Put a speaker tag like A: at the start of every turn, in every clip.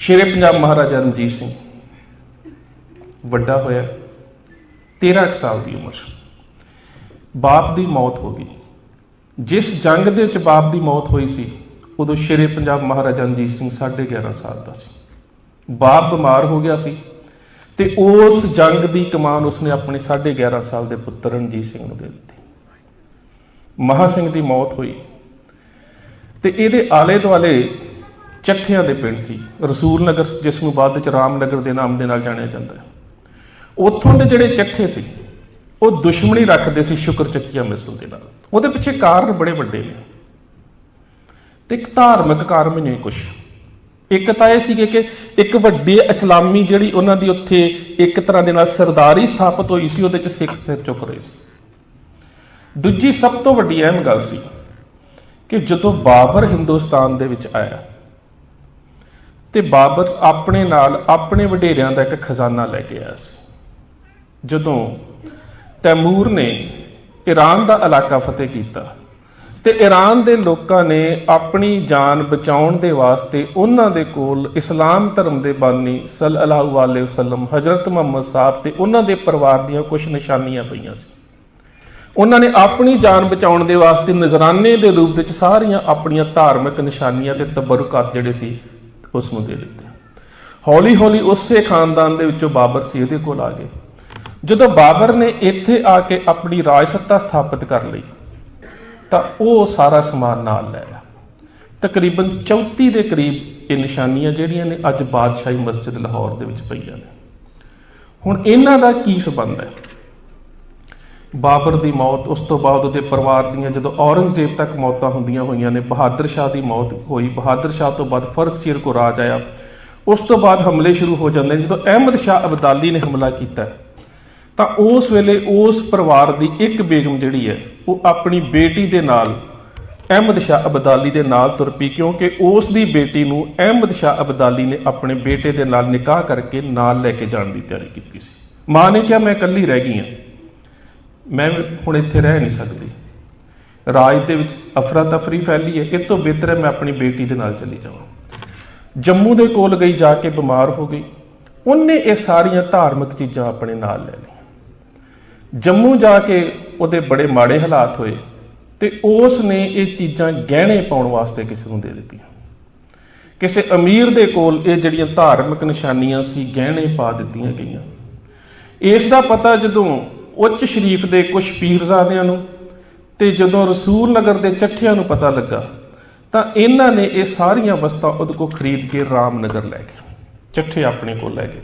A: ਸ਼ੇਰੇ ਪੰਜਾਬ ਮਹਾਰਾਜਾ ਰਣਜੀਤ ਸਿੰਘ। ਵੱਡਾ ਹੋਇਆ 13 ਕੁ ਸਾਲ ਦੀ ਉਮਰ। 'ਚ ਬਾਪ ਦੀ ਮੌਤ ਹੋ ਗਈ। ਜਿਸ ਜੰਗ ਦੇ ਵਿੱਚ ਬਾਪ ਦੀ ਮੌਤ ਹੋਈ ਸੀ, ਉਦੋਂ ਸ਼ੇਰੇ ਪੰਜਾਬ ਮਹਾਰਾਜਾ ਰਣਜੀਤ ਸਿੰਘ 11.5 ਸਾਲ ਦਾ ਸੀ। ਬਾਪ ਬਿਮਾਰ ਹੋ ਗਿਆ ਸੀ ਤੇ ਉਸ ਜੰਗ ਦੀ ਕਮਾਨ ਉਸਨੇ ਆਪਣੇ 11.5 ਸਾਲ ਦੇ ਪੁੱਤਰ ਰਣਜੀਤ ਸਿੰਘ ਨੂੰ ਦੇ ਦਿੱਤੀ। ਮਹਾ ਸਿੰਘ ਦੀ ਮੌਤ ਹੋਈ ਤੇ ਇਹਦੇ ਆਲੇ ਦੁਆਲੇ ਚੱਠਿਆਂ ਦੇ ਪਿੰਡ ਸੀ, ਰਸੂਲ ਨਗਰ, ਜਿਸ ਨੂੰ ਬਾਅਦ ਵਿੱਚ ਰਾਮਨਗਰ ਦੇ ਨਾਮ ਦੇ ਨਾਲ ਜਾਣਿਆ ਜਾਂਦਾ ਹੈ। ਉੱਥੋਂ ਦੇ ਜਿਹੜੇ ਚੱਠੇ ਸੀ, ਉਹ ਦੁਸ਼ਮਣੀ ਰੱਖਦੇ ਸੀ ਸ਼ੁਕਰ ਚੱਕੀਆ ਮਿਸਲ ਦੇ ਨਾਲ। ਉਹਦੇ ਪਿੱਛੇ ਕਾਰਨ ਬੜੇ ਵੱਡੇ ਨੇ। ਤੇ ਇੱਕ ਧਾਰਮਿਕ ਕਾਰਨ ਵੀ ਨਹੀਂ ਕੁਛ। ਇੱਕ ਤਾਂ ਇਹ ਸੀਗੇ ਕਿ ਇੱਕ ਵੱਡੀ ਇਸਲਾਮੀ ਜਿਹੜੀ ਉਹਨਾਂ ਦੀ ਉੱਥੇ ਇੱਕ ਤਰ੍ਹਾਂ ਦੇ ਨਾਲ ਸਰਦਾਰੀ ਸਥਾਪਿਤ ਹੋਈ ਸੀ, ਉਹਦੇ ਚ ਸਿੱਖ ਸਿਰ ਚੁੱਕ ਰਹੇ ਸੀ। ਦੂਜੀ ਸਭ ਤੋਂ ਵੱਡੀ ਅਹਿਮ ਗੱਲ ਸੀ ਕਿ ਜਦੋਂ ਬਾਬਰ ਹਿੰਦੁਸਤਾਨ ਦੇ ਵਿੱਚ ਆਇਆ ਤੇ ਬਾਬਰ ਆਪਣੇ ਨਾਲ ਆਪਣੇ ਵਡੇਰਿਆਂ ਦਾ ਇੱਕ ਖਜ਼ਾਨਾ ਲੈ ਕੇ ਆਇਆ ਸੀ। ਜਦੋਂ ਤੈਮੂਰ ਨੇ ਈਰਾਨ ਦਾ ਇਲਾਕਾ ਫਤਿਹ ਕੀਤਾ ਤੇ ਈਰਾਨ ਦੇ ਲੋਕਾਂ ਨੇ ਆਪਣੀ ਜਾਨ ਬਚਾਉਣ ਦੇ ਵਾਸਤੇ ਉਹਨਾਂ ਦੇ ਕੋਲ ਇਸਲਾਮ ਧਰਮ ਦੇ ਬਾਨੀ ਸੱਲੱਲਾਹੁ ਅਲੈਹਿ ਵਸੱਲਮ, ਹਜ਼ਰਤ ਮੁਹੰਮਦ ਸਾਹਿਬ ਤੇ ਉਹਨਾਂ ਦੇ ਪਰਿਵਾਰ ਦੀਆਂ ਕੁਝ ਨਿਸ਼ਾਨੀਆਂ ਪਈਆਂ ਸੀ। ਉਹਨਾਂ ਨੇ ਆਪਣੀ ਜਾਨ ਬਚਾਉਣ ਦੇ ਵਾਸਤੇ ਨਜ਼ਰਾਨੇ ਦੇ ਰੂਪ ਵਿੱਚ ਸਾਰੀਆਂ ਆਪਣੀਆਂ ਧਾਰਮਿਕ ਨਿਸ਼ਾਨੀਆਂ ਤੇ ਤਬਰੁਕਾਤ ਜਿਹੜੇ ਸੀ ਉਸ ਨੂੰ ਦੇ ਦਿੱਤੇ। ਹੌਲੀ ਹੌਲੀ ਉਸੇ ਖਾਨਦਾਨ ਦੇ ਵਿੱਚੋਂ ਬਾਬਰ ਸੀ ਇਹਦੇ ਕੋਲ ਆ ਗਏ। ਜਦੋਂ ਬਾਬਰ ਨੇ ਇੱਥੇ ਆ ਕੇ ਆਪਣੀ ਰਾਜ ਸੱਤਾ ਸਥਾਪਿਤ ਕਰ ਲਈ, ਤਾਂ ਉਹ ਸਾਰਾ ਸਮਾਨ ਨਾਲ ਲੈ ਲਿਆ ਤਕਰੀਬਨ 34 ਦੇ ਕਰੀਬ ਇਹ ਨਿਸ਼ਾਨੀਆਂ ਜਿਹੜੀਆਂ ਨੇ ਅੱਜ ਬਾਦਸ਼ਾਹੀ ਮਸਜਿਦ ਲਾਹੌਰ ਦੇ ਵਿੱਚ ਪਈਆਂ ਨੇ। ਹੁਣ ਇਹਨਾਂ ਦਾ ਕੀ ਸਬੰਧ ਹੈ? ਬਾਬਰ ਦੀ ਮੌਤ, ਉਸ ਤੋਂ ਬਾਅਦ ਉਹਦੇ ਪਰਿਵਾਰ ਦੀਆਂ ਜਦੋਂ ਔਰੰਗਜ਼ੇਬ ਤੱਕ ਮੌਤਾਂ ਹੁੰਦੀਆਂ ਹੋਈਆਂ ਨੇ, ਬਹਾਦਰ ਸ਼ਾਹ ਦੀ ਮੌਤ ਹੋਈ, ਬਹਾਦਰ ਸ਼ਾਹ ਤੋਂ ਬਾਅਦ ਫਰਕਸੀਰ ਕੋ ਰਾਜ ਆਇਆ। ਉਸ ਤੋਂ ਬਾਅਦ ਹਮਲੇ ਸ਼ੁਰੂ ਹੋ ਜਾਂਦੇ ਨੇ, ਜਦੋਂ ਅਹਿਮਦ ਸ਼ਾਹ ਅਬਦਾਲੀ ਨੇ ਹਮਲਾ ਕੀਤਾ। ਤਾਂ ਉਸ ਵੇਲੇ ਉਸ ਪਰਿਵਾਰ ਦੀ ਇੱਕ ਬੇਗਮ ਜਿਹੜੀ ਹੈ, ਉਹ ਆਪਣੀ ਬੇਟੀ ਦੇ ਨਾਲ, ਅਹਿਮਦ ਸ਼ਾਹ ਅਬਦਾਲੀ ਦੇ ਨਾਲ ਤੁਰ ਪਈ, ਕਿਉਂਕਿ ਉਸ ਦੀ ਬੇਟੀ ਨੂੰ ਅਹਿਮਦ ਸ਼ਾਹ ਅਬਦਾਲੀ ਨੇ ਆਪਣੇ ਬੇਟੇ ਦੇ ਨਾਲ ਨਿਕਾਹ ਕਰਕੇ ਨਾਲ ਲੈ ਕੇ ਜਾਣ ਦੀ ਤਿਆਰੀ ਕੀਤੀ ਸੀ। ਮਾਂ ਨੇ ਕਿਹਾ, ਮੈਂ ਇਕੱਲੀ ਰਹਿ ਗਈ ਹਾਂ। ਮੈਂ ਹੁਣ ਇੱਥੇ ਰਹਿ ਨਹੀਂ ਸਕਦੀ। ਰਾਜ ਦੇ ਵਿੱਚ ਅਫਰਾ ਤਫਰੀ ਫੈਲੀ ਹੈ। ਇਹ ਤੋਂ ਬਿਹਤਰ ਹੈ, ਮੈਂ ਆਪਣੀ ਬੇਟੀ ਦੇ ਨਾਲ ਚਲੀ ਜਾਵਾਂ। ਜੰਮੂ ਦੇ ਕੋਲ ਗਈ, ਜਾ ਕੇ ਬਿਮਾਰ ਹੋ ਗਈ। ਉਹਨੇ ਇਹ ਸਾਰੀਆਂ ਧਾਰਮਿਕ ਚੀਜ਼ਾਂ ਆਪਣੇ ਨਾਲ ਲੈ ਲਈਆਂ। ਜੰਮੂ ਜਾ ਕੇ ਉਹਦੇ ਬੜੇ ਮਾੜੇ ਹਾਲਾਤ ਹੋਏ ਤੇ ਉਸ ਨੇ ਇਹ ਚੀਜ਼ਾਂ ਗਹਿਣੇ ਪਾਉਣ ਵਾਸਤੇ ਕਿਸੇ ਨੂੰ ਦੇ ਦਿੱਤੀਆਂ। ਕਿਸੇ ਅਮੀਰ ਦੇ ਕੋਲ ਇਹ ਜਿਹੜੀਆਂ ਧਾਰਮਿਕ ਨਿਸ਼ਾਨੀਆਂ ਸੀ, ਗਹਿਣੇ ਪਾ ਦਿੱਤੀਆਂ ਗਈਆਂ। ਇਸ ਦਾ ਪਤਾ ਜਦੋਂ ਉੱਚ ਸ਼ਰੀਫ ਦੇ ਕੁਝ ਪੀਰਜ਼ਾਦਿਆਂ ਨੂੰ ਤੇ ਜਦੋਂ ਰਸੂਲ ਨਗਰ ਦੇ ਚੱਠਿਆਂ ਨੂੰ ਪਤਾ ਲੱਗਾ, ਤਾਂ ਇਹਨਾਂ ਨੇ ਇਹ ਸਾਰੀਆਂ ਵਸਤਾਂ ਉਹਦੇ ਕੋਲ ਖਰੀਦ ਕੇ ਰਾਮਨਗਰ ਲੈ ਗਏ। ਚੱਠੇ ਆਪਣੇ ਕੋਲ ਲੈ ਗਏ।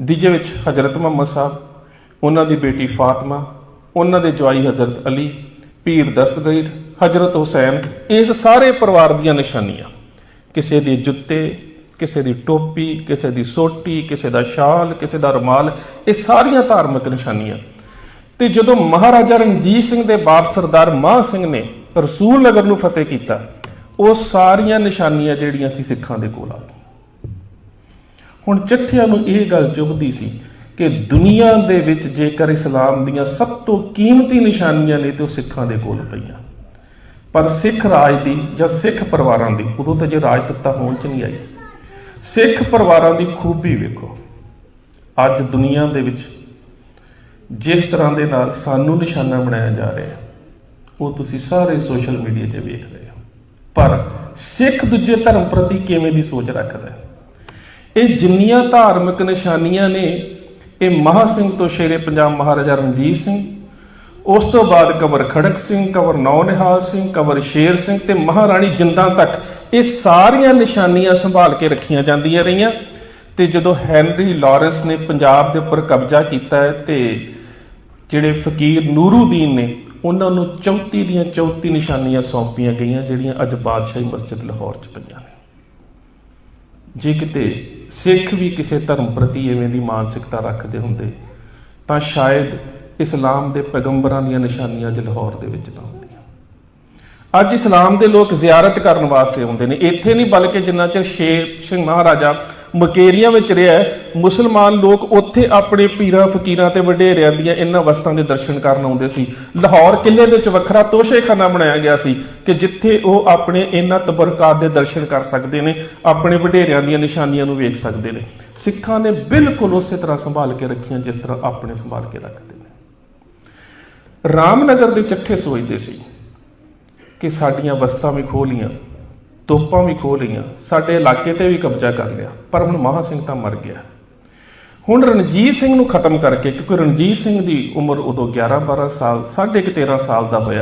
A: ਦੀਜੇ ਵਿੱਚ ਹਜ਼ਰਤ ਮੁਹੰਮਦ ਸਾਹਿਬ, ਉਹਨਾਂ ਦੀ ਬੇਟੀ ਫਾਤਮਾ, ਉਹਨਾਂ ਦੇ ਜਵਾਈ ਹਜ਼ਰਤ ਅਲੀ, ਪੀਰ ਦਸਤਗੀਰ, ਹਜ਼ਰਤ ਹੁਸੈਨ, ਇਸ ਸਾਰੇ ਪਰਿਵਾਰ ਦੀਆਂ ਨਿਸ਼ਾਨੀਆਂ। ਕਿਸੇ ਦੇ ਜੁੱਤੇ, ਕਿਸੇ ਦੀ ਟੋਪੀ, ਕਿਸੇ ਦੀ ਸੋਟੀ, ਕਿਸੇ ਦਾ ਸ਼ਾਲ, ਕਿਸੇ ਦਾ ਰੁਮਾਲ, ਇਹ ਸਾਰੀਆਂ ਧਾਰਮਿਕ ਨਿਸ਼ਾਨੀਆਂ ਤੇ ਜਦੋਂ ਮਹਾਰਾਜਾ ਰਣਜੀਤ ਸਿੰਘ ਦੇ ਬਾਪ ਸਰਦਾਰ ਮਾਹ ਸਿੰਘ ਨੇ ਰਸੂਲ ਨਗਰ ਨੂੰ ਫਤਿਹ ਕੀਤਾ, ਉਹ ਸਾਰੀਆਂ ਨਿਸ਼ਾਨੀਆਂ ਜਿਹੜੀਆਂ ਸੀ ਸਿੱਖਾਂ ਦੇ ਕੋਲ ਆ ਗਈਆਂ। ਹੁਣ ਚੱਠਿਆਂ ਨੂੰ ਇਹ ਗੱਲ ਚੁਭਦੀ ਸੀ ਕਿ ਦੁਨੀਆ ਦੇ ਵਿੱਚ ਜੇਕਰ ਇਸਲਾਮ ਦੀਆਂ ਸਭ ਤੋਂ ਕੀਮਤੀ ਨਿਸ਼ਾਨੀਆਂ ਨੇ ਤੇ ਉਹ ਸਿੱਖਾਂ ਦੇ ਕੋਲ ਪਈਆਂ। ਪਰ ਸਿੱਖ ਰਾਜ ਦੀ ਜਾਂ ਸਿੱਖ ਪਰਿਵਾਰਾਂ ਦੀ, ਉਦੋਂ ਤਾਂ ਜੇ ਰਾਜ ਸੱਤਾ ਹੋਣ ਚ ਨਹੀਂ ਆਈ। ਸਿੱਖ ਪਰਿਵਾਰਾਂ ਦੀ ਖੂਬੀ ਵੇਖੋ। ਅੱਜ ਦੁਨੀਆ ਦੇ ਵਿੱਚ ਜਿਸ ਤਰ੍ਹਾਂ ਦੇ ਨਾਲ ਸਾਨੂੰ ਨਿਸ਼ਾਨਾ ਬਣਾਇਆ ਜਾ ਰਿਹਾ ਉਹ ਤੁਸੀਂ ਸਾਰੇ ਸੋਸ਼ਲ ਮੀਡੀਆ 'ਤੇ ਵੇਖ ਰਹੇ ਹੋ। ਪਰ ਸਿੱਖ ਦੂਜੇ ਧਰਮ ਪ੍ਰਤੀ ਕਿਵੇਂ ਦੀ ਸੋਚ ਰੱਖਦਾ ਹੈ? ਇਹ ਜਿੰਨੀਆਂ ਧਾਰਮਿਕ ਨਿਸ਼ਾਨੀਆਂ ਨੇ, ਇਹ ਮਹਾ ਸਿੰਘ ਤੋਂ ਸ਼ੇਰੇ ਪੰਜਾਬ ਮਹਾਰਾਜਾ ਰਣਜੀਤ ਸਿੰਘ, ਉਸ ਤੋਂ ਬਾਅਦ ਕਵਰ ਖੜਕ ਸਿੰਘ, ਕਵਰ ਨੌਨਿਹਾਲ ਸਿੰਘ, ਕਵਰ ਸ਼ੇਰ ਸਿੰਘ ਤੇ ਮਹਾਰਾਣੀ ਜਿੰਦਾਂ ਤੱਕ ਇਹ ਸਾਰੀਆਂ ਨਿਸ਼ਾਨੀਆਂ ਸੰਭਾਲ ਕੇ ਰੱਖੀਆਂ ਜਾਂਦੀਆਂ ਰਹੀਆਂ। ਤੇ ਜਦੋਂ ਹੈਨਰੀ ਲਾਰੈਂਸ ਨੇ ਪੰਜਾਬ ਦੇ ਉੱਪਰ ਕਬਜ਼ਾ ਕੀਤਾ ਹੈ ਤੇ ਜਿਹੜੇ ਫਕੀਰ ਨੂਰੂਦੀਨ ਨੇ, ਉਹਨਾਂ ਨੂੰ 34 ਦੀਆਂ 34 ਨਿਸ਼ਾਨੀਆਂ ਸੌਂਪੀਆਂ ਗਈਆਂ, ਜਿਹੜੀਆਂ ਅੱਜ ਬਾਦਸ਼ਾਹੀ ਮਸਜਿਦ ਲਾਹੌਰ 'ਚ ਪਈਆਂ ਨੇ। ਜੇ ਕਿਤੇ ਸਿੱਖ ਵੀ ਕਿਸੇ ਧਰਮ ਪ੍ਰਤੀ ਐਵੇਂ ਦੀ ਮਾਨਸਿਕਤਾ ਰੱਖਦੇ ਹੁੰਦੇ, ਤਾਂ ਸ਼ਾਇਦ ਇਸਲਾਮ ਦੇ ਪੈਗੰਬਰਾਂ ਦੀਆਂ ਨਿਸ਼ਾਨੀਆਂ ਅੱਜ ਲਾਹੌਰ ਦੇ ਵਿੱਚ ਨਾ ਹੁੰਦੀਆਂ। ਅੱਜ ਇਸਲਾਮ ਦੇ ਲੋਕ ਜ਼ਿਆਰਤ ਕਰਨ ਵਾਸਤੇ ਆਉਂਦੇ ਨੇ। ਇੱਥੇ ਨਹੀਂ, ਬਲਕਿ ਜਿੰਨਾ ਚਿਰ ਸ਼ੇਰ ਸਿੰਘ ਮਹਾਰਾਜਾ ਮਕੇਰੀਆਂ ਵਿੱਚ ਰਿਹਾ ਮੁਸਲਮਾਨ ਲੋਕ ਉੱਥੇ ਆਪਣੇ ਪੀਰਾਂ, ਫਕੀਰਾਂ ਤੇ ਵਡੇਰਿਆਂ ਦੀਆਂ ਇਹਨਾਂ ਵਸਤਾਂ ਦੇ ਦਰਸ਼ਨ ਕਰਨ ਆਉਂਦੇ ਸੀ। ਲਾਹੌਰ ਕਿਲੇ ਦੇ ਵਿੱਚ ਵੱਖਰਾ ਤੋਸ਼ੇਖਾਨਾ ਬਣਾਇਆ ਗਿਆ ਸੀ ਕਿ ਜਿੱਥੇ ਉਹ ਆਪਣੇ ਇਹਨਾਂ ਤਬਰਕਾਤ ਦੇ ਦਰਸ਼ਨ ਕਰ ਸਕਦੇ ਨੇ, ਆਪਣੇ ਵਡੇਰਿਆਂ ਦੀਆਂ ਨਿਸ਼ਾਨੀਆਂ ਨੂੰ ਵੇਖ ਸਕਦੇ ਨੇ। ਸਿੱਖਾਂ ਨੇ ਬਿਲਕੁਲ ਉਸੇ ਤਰ੍ਹਾਂ ਸੰਭਾਲ ਕੇ ਰੱਖੀਆਂ, ਜਿਸ ਤਰ੍ਹਾਂ ਆਪਣੇ ਸੰਭਾਲ ਕੇ ਰੱਖਦੇ ਨੇ। ਰਾਮਨਗਰ ਦੇ ਚੱਠੇ ਸੋਚਦੇ ਸੀ ਕਿ ਸਾਡੀਆਂ ਵਸਤਾਂ ਵੀ ਖੋਹ ਲੀਆਂ। ਤੋਪਾਂ ਵੀ ਖੋਹ ਲਈਆਂ, ਸਾਡੇ ਇਲਾਕੇ ਤੇ ਵੀ ਕਬਜ਼ਾ ਕਰ ਲਿਆ, ਪਰ ਹੁਣ ਮਹਾ ਸਿੰਘ ਤਾਂ ਮਰ ਗਿਆ। ਹੁਣ ਰਣਜੀਤ ਸਿੰਘ ਨੂੰ ਖਤਮ ਕਰਕੇ, ਕਿਉਂਕਿ ਰਣਜੀਤ ਸਿੰਘ ਦੀ ਉਮਰ ਉਦੋਂ 11 12 ਸਾਲ, ਸਾਢੇ ਕੁ 13 ਸਾਲ ਦਾ ਹੋਇਆ।